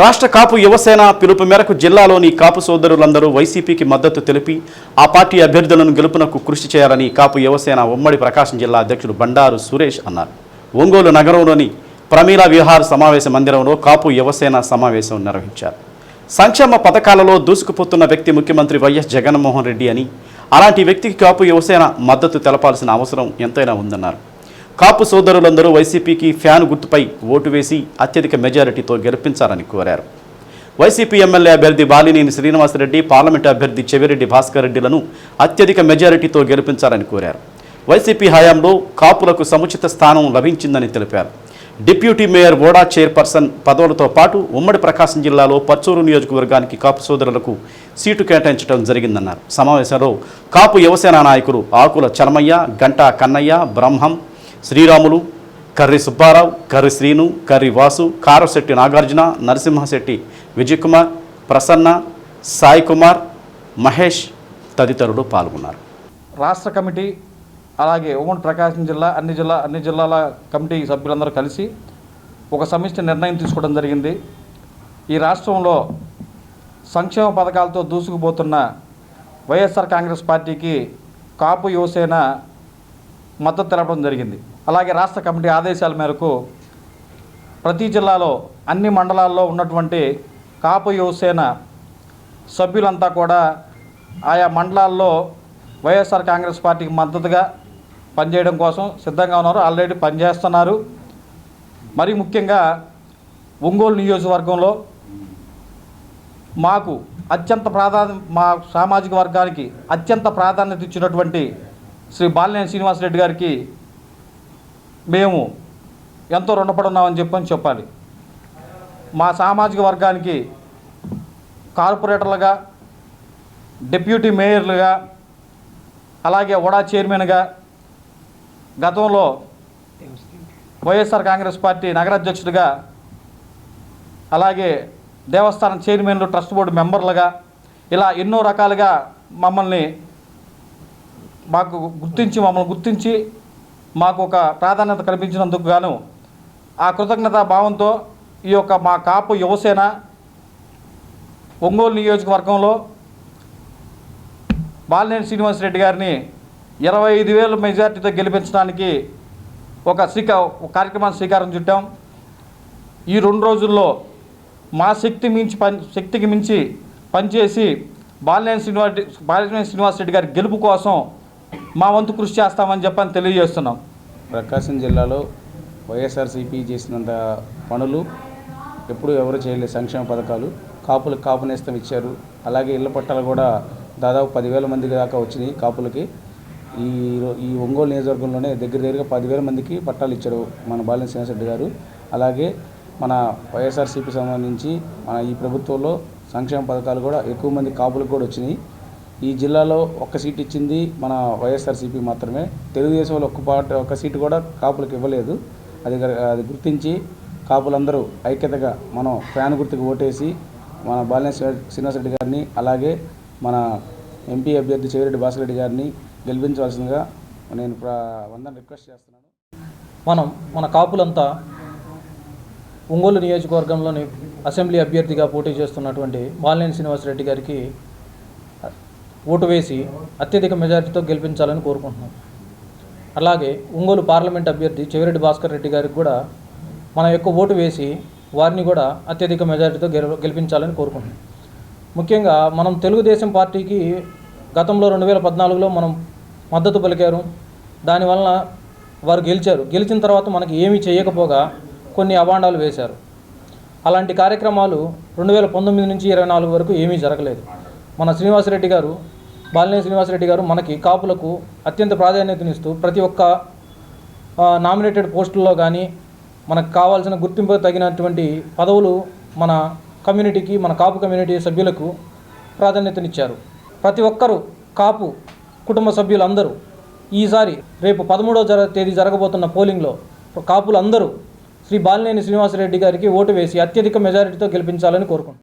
రాష్ట్ర కాపు యువసేన పిలుపు మేరకు జిల్లాలోని కాపు సోదరులందరూ వైసీపీకి మద్దతు తెలిపి ఆ పార్టీ అభ్యర్థులను గెలుపునకు కృషి చేయాలని కాపు యువసేన ఉమ్మడి ప్రకాశం జిల్లా అధ్యక్షుడు బండారు సురేష్ అన్నారు. ఒంగోలు నగరంలోని ప్రమీల విహార్ సమావేశ మందిరంలో కాపు యువసేన సమావేశం నిర్వహించారు. సంక్షేమ పథకాలలో దూసుకుపోతున్న వ్యక్తి ముఖ్యమంత్రి వైఎస్ జగన్మోహన్ రెడ్డి అని అలాంటి వ్యక్తికి కాపు యువసేన మద్దతు తెలపాల్సిన అవసరం ఎంతైనా ఉందన్నారు. కాపు సోదరులందరూ వైసీపీకి ఫ్యాన్ గుర్తుపై ఓటు వేసి అత్యధిక మెజారిటీతో గెలిపించాలని కోరారు. వైసీపీ ఎమ్మెల్యే అభ్యర్థి బాలినేని శ్రీనివాసరెడ్డి పార్లమెంటు అభ్యర్థి చెవిరెడ్డి భాస్కర్ రెడ్డిలను అత్యధిక మెజారిటీతో గెలిపించాలని కోరారు. వైసీపీ హయాంలో కాపులకు సముచిత స్థానం లభించిందని తెలిపారు. డిప్యూటీ మేయర్ ఓడా చైర్పర్సన్ పదవులతో పాటు ఉమ్మడి ప్రకాశం జిల్లాలో పర్చూరు నియోజకవర్గానికి కాపు సోదరులకు సీటు కేటాయించడం జరిగిందన్నారు. సమావేశంలో కాపు యువసేన నాయకులు ఆకుల చలమయ్య గంటా కన్నయ్య బ్రహ్మం శ్రీరాములు కర్రి సుబ్బారావు కర్రి శ్రీను కర్రి వాసు కారశెట్టి నాగార్జున నరసింహశెట్టి విజయకుమార్ ప్రసన్న సాయి కుమార్ మహేష్ తదితరులు పాల్గొన్నారు. రాష్ట్ర కమిటీ అలాగే ఉమ్మడి ప్రకాశం జిల్లా అన్ని జిల్లా అన్ని జిల్లాల కమిటీ సభ్యులందరూ కలిసి ఒక సమిష్టి నిర్ణయం తీసుకోవడం జరిగింది. ఈ రాష్ట్రంలో సంక్షేమ పథకాలతో దూసుకుపోతున్న వైఎస్ఆర్ కాంగ్రెస్ పార్టీకి కాపు యువసేన మద్దతు తెలపడం జరిగింది. అలాగే రాష్ట్ర కమిటీ ఆదేశాల మేరకు ప్రతి జిల్లాలో అన్ని మండలాల్లో ఉన్నటువంటి కాపు యువసేన సభ్యులంతా కూడా ఆయా మండలాల్లో వైఎస్ఆర్ కాంగ్రెస్ పార్టీకి మద్దతుగా పనిచేయడం కోసం సిద్ధంగా ఉన్నారు. ఆల్రెడీ పనిచేస్తున్నారు. మరి ముఖ్యంగా ఒంగోలు నియోజకవర్గంలో మాకు అత్యంత ప్రాధాన్య మా సామాజిక వర్గానికి అత్యంత ప్రాధాన్యత ఇచ్చినటువంటి శ్రీ బాలినేని శ్రీనివాసరెడ్డి గారికి మేము ఎంతో రుణపడున్నామని చెప్పని చెప్పాలి. మా సామాజిక వర్గానికి కార్పొరేటర్లుగా డిప్యూటీ మేయర్లుగా అలాగే వడా చైర్మన్గా గతంలో వైఎస్ఆర్ కాంగ్రెస్ పార్టీ నగరాధ్యక్షుడిగా అలాగే దేవస్థానం చైర్మన్లు ట్రస్ట్ బోర్డు మెంబర్లుగా ఇలా ఎన్నో రకాలుగా మమ్మల్ని మాకు గుర్తించి మమ్మల్ని గుర్తించి మాకు ఒక ప్రాధాన్యత కల్పించినందుకు గాను ఆ కృతజ్ఞతా భావంతో ఈ యొక్క మా కాపు యువసేన ఒంగోలు నియోజకవర్గంలో బాలినేని శ్రీనివాసరెడ్డి గారిని ఇరవై ఐదు వేల మెజార్టీతో గెలిపించడానికి ఒక శ్రీకా ఒక కార్యక్రమాన్ని శ్రీకారం చుట్టాం. ఈ రెండు రోజుల్లో మా శక్తి మించి పని శక్తికి మించి పనిచేసి బాలినేని శ్రీనివాస్ బాలినేని శ్రీనివాసరెడ్డి గారి గెలుపు కోసం మా వంతు కృషి చేస్తామని చెప్పని తెలియజేస్తున్నాం. ప్రకాశం జిల్లాలో వైఎస్ఆర్సీపీ చేసినంత పనులు ఎప్పుడు ఎవరు చేయలేదు సంక్షేమ పథకాలు కాపులకు కాపు నేస్తం ఇచ్చారు. అలాగే ఇళ్ళ పట్టాలు కూడా దాదాపు పదివేల మంది దాకా వచ్చినాయి కాపులకి. ఈ ఈ ఒంగోలు నియోజకవర్గంలోనే దగ్గర దగ్గరగా పదివేల మందికి పట్టాలు ఇచ్చారు మన బాలిన శ్రీనివాసరెడ్డి గారు. అలాగే మన వైఎస్ఆర్సీపీ సంబంధించి మన ఈ ప్రభుత్వంలో సంక్షేమ పథకాలు కూడా ఎక్కువ మంది కాపులకు కూడా వచ్చినాయి. ఈ జిల్లాలో ఒక్క సీట్ ఇచ్చింది మన వైఎస్ఆర్సీపీ మాత్రమే. తెలుగుదేశంలో ఒక్క పాట ఒక్క సీటు కూడా కాపులకు ఇవ్వలేదు. అది అది గుర్తించి కాపులందరూ ఐక్యతగా మనం ఫ్యాన్ గుర్తుకు ఓటేసి మన బాలిన శ్రీనివాసరెడ్డి గారిని అలాగే మన ఎంపీ అభ్యర్థి చెవిరెడ్డి భాస్కరెడ్డి గారిని గెలిపించవలసిందిగా నేను ప్ర- వందన రిక్వెస్ట్ చేస్తున్నాను. మనం మన కాపులంతా ఒంగోలు నియోజకవర్గంలోని అసెంబ్లీ అభ్యర్థిగా పోటీ చేస్తున్నటువంటి బాలినేని శ్రీనివాసరెడ్డి గారికి ఓటు వేసి అత్యధిక మెజారిటీతో గెలిపించాలని కోరుకుంటున్నాం. అలాగే ఒంగోలు పార్లమెంట్ అభ్యర్థి చెవిరెడ్డి భాస్కర్ రెడ్డి గారికి కూడా మన యొక్క ఓటు వేసి వారిని కూడా అత్యధిక మెజారిటీతో గెల గెలిపించాలని కోరుకుంటున్నాం. ముఖ్యంగా మనం తెలుగుదేశం పార్టీకి గతంలో రెండు వేల పద్నాలుగులో మనం మద్దతు పలికారు. దానివలన వారు గెలిచారు. గెలిచిన తర్వాత మనకి ఏమీ చేయకపోగా కొన్ని అవాండాలు వేశారు. అలాంటి కార్యక్రమాలు రెండు వేల పంతొమ్మిది నుంచి ఇరవై నాలుగు వరకు ఏమీ జరగలేదు. మన శ్రీనివాసరెడ్డి గారు బాలినేని శ్రీనివాసరెడ్డి గారు మనకి కాపులకు అత్యంత ప్రాధాన్యతనిస్తూ ప్రతి ఒక్క నామినేటెడ్ పోస్టుల్లో కానీ మనకు కావాల్సిన గుర్తింపు తగినటువంటి పదవులు మన కమ్యూనిటీకి మన కాపు కమ్యూనిటీ సభ్యులకు ప్రాధాన్యతనిచ్చారు. ప్రతి ఒక్కరూ కాపు కుటుంబ సభ్యులందరూ ఈసారి రేపు పదమూడవ జర తేదీ జరగబోతున్న పోలింగ్లో కాపులందరూ శ్రీ బాలినేని శ్రీనివాసరెడ్డి గారికి ఓటు వేసి అత్యధిక మెజారిటీతో గెలిపించాలని కోరుకుంటున్నాను